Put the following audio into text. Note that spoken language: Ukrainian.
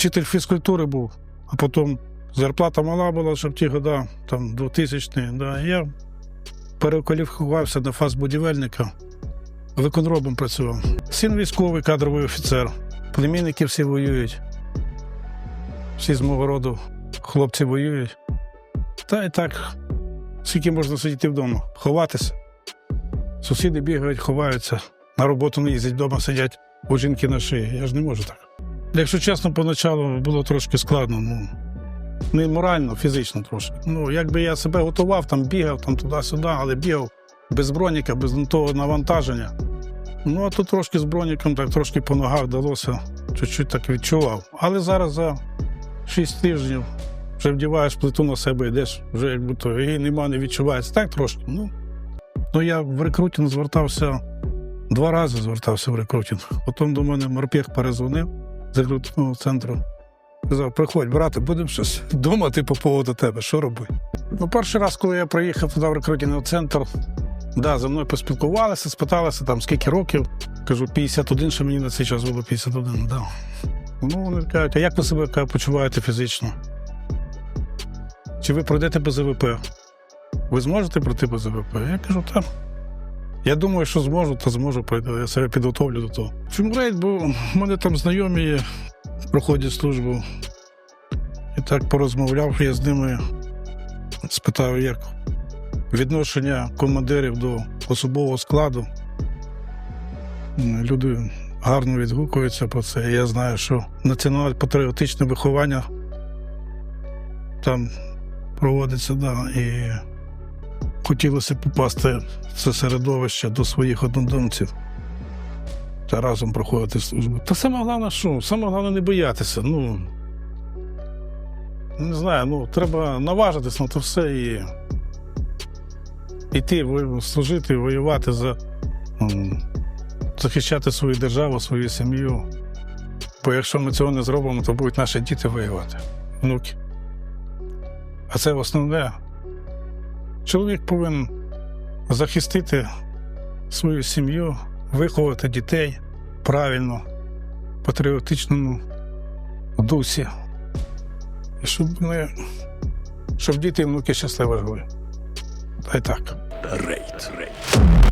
вчитель фізкультури був, а потім зарплата мала була, щоб ті года, там 2000 да, я перекваліфікувався на фазбудівельника, виконробом працював. Син військовий кадровий офіцер, племінники всі воюють. Всі з мого роду хлопці воюють. Та і так, скільки можна сидіти вдома, ховатися. Сусіди бігають, ховаються, на роботу не їздять, вдома сидять у жінки на шиї. Я ж не можу так. Якщо чесно, поначалу було трошки складно. Ну, не морально, фізично трошки. Ну, якби я себе готував, там бігав там туди-сюди, але бігав без броніка, без того навантаження. Ну, а тут трошки з броніком, так трошки по ногах вдалося, чуть-чуть так відчував. Але зараз за 6 тижнів вже вдіваєш плиту на себе, йдеш, вже як будто і нема, не відчувається. Так трошки. Ну, ну я в рекрутинг звертався два рази звертався в рекрутинг. Потім до мене морпех перезвонив з рекрутингового центру. Сказав, приходь, брате, будемо щось думати по поводу тебе, що робити. Ну, перший раз, коли я приїхав туди в рекрутинговий центр, да, за мною поспілкувалися, спиталися, там, скільки років. Кажу, 51, що мені на цей час було 51. Да. Ну, вони кажуть, а як ви себе кажуть, почуваєте фізично? Чи ви пройдете без ВП? Ви зможете пройти без ВП? Я кажу, так. Я думаю, що зможу, то зможу. Я себе підготовлю до того. Чому? Бо в мене там знайомі проходять службу. І так порозмовляв я з ними, спитав, як відношення командирів до особового складу. Люди гарно відгукуються про це. Я знаю, що національно-патріотичне виховання там проводиться, да, і хотілося попасти в це середовище до своїх однодумців та разом проходити службу. Та саме головне, що? Саме головне не боятися. Ну, не знаю, ну, треба наважитись на це все і йти, служити, воювати за захищати свою державу, свою сім'ю. Бо якщо ми цього не зробимо, то будуть наші діти воювати, внуки. А це основне. Чоловік повинен захистити свою сім'ю, виховати дітей правильно, патріотичному дусі. І щоб ми, щоб діти і внуки щасливо жили. Та й так. Рейд. Рейд.